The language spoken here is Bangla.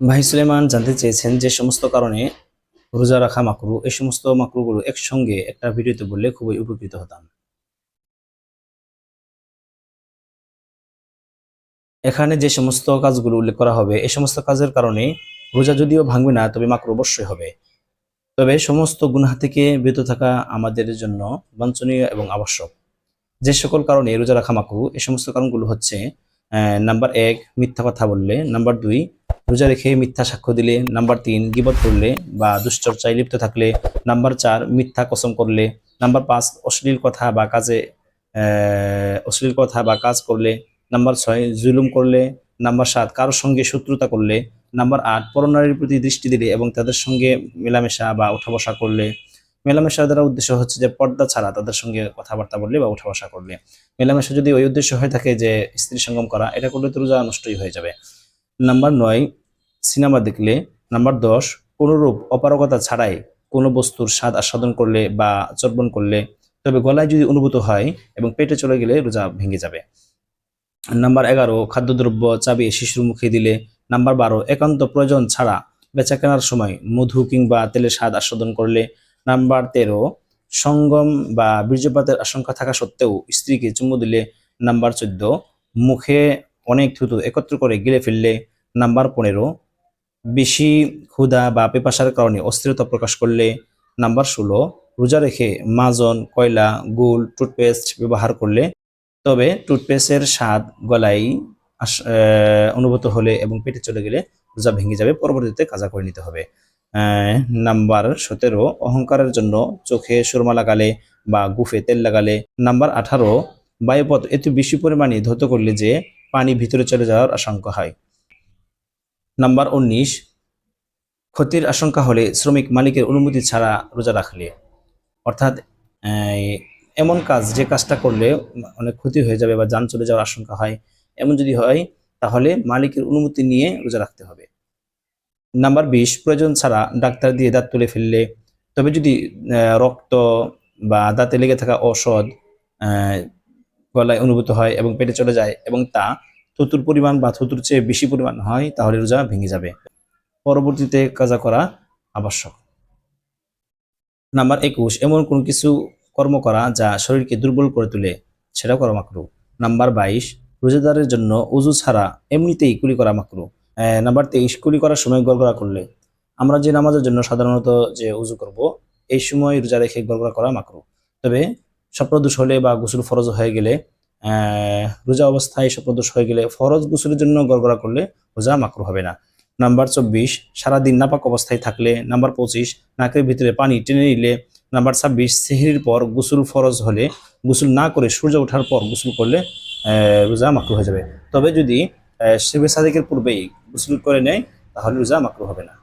ভাই সুলেমান জানতে চেয়েছেন যে সমস্ত কারণে রোজা রাখা মাকরু, এই সমস্ত মাকরুগুলো একসঙ্গে একটা ভিডিওতে বললে খুবই উপকৃত হতাম। এখানে যে সমস্ত কাজগুলো উল্লেখ করা হবে, এই সমস্ত কাজের কারণে রোজা যদিও ভাঙবে না, তবে মাকরু অবশ্যই হবে। তবে সমস্ত গুনাহ থেকে বিরত থাকা আমাদের জন্য বাঞ্ছনীয় এবং আবশ্যক। যে সকল কারণে রোজা রাখা মাকরু, এই সমস্ত কারণগুলো হচ্ছে নাম্বার এক, মিথ্যা কথা বললে। নাম্বার দুই, রোজা রেখে মিথ্যা সাক্ষ্য দিলে। নাম্বার তিন, গিবত করলে বা দুশ্চর্চায় লিপ্ত থাকলে। নাম্বার চার, মিথ্যা কসম করলে। নাম্বার পাঁচ, অশ্লীল কথা বা কাজে অশ্লীল কথা বা কাজ করলে। নাম্বার ছয়, জুলুম করলে। নাম্বার সাত, কারোর সঙ্গে শত্রুতা করলে। নাম্বার আট, পরনারীর প্রতি দৃষ্টি দিলে এবং তাদের সঙ্গে মেলামেশা বা উঠা বসা করলে। মেলামেশা দ্বারা উদ্দেশ্য হচ্ছে যে পর্দা ছাড়া তাদের সঙ্গে কথাবার্তা বললে বা উঠা বসা করলে। মেলামেশা যদি ওই উদ্দেশ্য হয়ে থাকে যে স্ত্রী সঙ্গম করা, এটা করলে তো রোজা নষ্টই হয়ে যাবে। নাম্বার নয়, সিনেমা দেখলে। নাম্বার দশ কোনোরূপ অপারগতা ছাড়াই কোনো বস্তুর স্বাদ আস্বাদন করলে বা চর্বণ করলে, তবে গলায় যদি অনুভূত হয় এবং পেটে চলে গেলে রোজা ভেঙে যাবে। নাম্বার এগারো, খাদ্যদ্রব্য চাবিয়ে শিশুর মুখে দিলে। নাম্বার বারো, একান্ত প্রয়োজন ছাড়া বেচা কেনার সময় মধু কিংবা তেলের স্বাদ আস্বাদন করলে নাম্বার তেরো, সঙ্গম বা বীর্যপাতের আশঙ্কা থাকা সত্ত্বেও স্ত্রীকে চুমু দিলে নাম্বার চোদ্দ, মুখে অনেক থুতু একত্র করে গিলে ফেললে নাম্বার পনেরো, বেশি ক্ষুধা বা পেপাসার কারণে অস্থিরতা প্রকাশ করলে নাম্বার ষোলো, রোজা রেখে মাজন, কয়লা গুল টুথপেস্ট ব্যবহার করলে তবে টুথপেস্টের স্বাদ গলায় অনুভূত হলে এবং পেটে চলে গেলে রোজা ভেঙে যাবে, পরবর্তীতে কাজা করে নিতে হবে। নাম্বার সতেরো, অহংকারের জন্য চোখে সুরমা লাগালে বা গুফে তেল লাগালে। নাম্বার আঠারো, বায়ুপথ এত বেশি পরিমাণে ধৌত করলে যে পানি ভিতরে চলে যাওয়ার আশঙ্কা হয়। নাম্বার উনিশ, ক্ষতির আশঙ্কা হলে শ্রমিক মালিকের অনুমতি ছাড়া রোজা রাখলে। অর্থাৎ এমন কাজ, যে কাজটা করলে অনেক ক্ষতি হয়ে যাবে বা যান চলে যাওয়ার আশঙ্কা হয়, এমন যদি হয়, তাহলে মালিকের অনুমতি নিয়ে রোজা রাখতে হবে। নাম্বার বিশ, প্রয়োজন ছাড়া ডাক্তার দিয়ে দাঁত তুলে ফেললে। তবে যদি রক্ত বা দাঁতে লেগে থাকা ঔষধ গলায় অনুভূত হয় এবং পেটে চলে যায় এবং তা থুতুর পরিমাণ বা থুতুর চেয়ে বেশি পরিমাণ হয়, তাহলে রোজা ভেঙে যাবে। পরবর্তীতে কাজা করা আবশ্যক। নাম্বার একুশ, এমন কোনো কিছু কর্ম করা যা শরীরকে দুর্বল করে তোলে সেটা করা মাকরু। নাম্বার বাইশ, রোজাদারের জন্য উজু ছাড়া এমনিতেই কুলি করা মাকরু। নাম্বার তেইশ, কুলি করার সময় গড়গড়া করলে। আমরা যে নামাজের জন্য সাধারণত যে উজু করব, এই সময় রোজা রেখে গড়গড়া করা মাকরু। তবে স্বপ্নদোষ হলে বা গোসল ফরজ হয়ে গেলে রোজা অবস্থায় স্বপ্নদোষ হয়ে গেলে ফরজ গোসলের জন্য গড়গড়া করলে রোজা মাকরু হবে না। নাম্বার চব্বিশ, সারাদিন নাপাক অবস্থায় থাকলে, নাম্বার পঁচিশ, নাকের ভিতরে পানি টেনে নিলে, নাম্বার ছাব্বিশ, সেহরির পর গোসল ফরজ হলে, গোসল না করে সূর্য ওঠার পর গোসল করলে রোজা মাকরু হয়ে যাবে। তবে যদি শিবে সাদিকের পূর্বেই গোসল করে নেয় তাহলে রোজা মাকরু হবে না।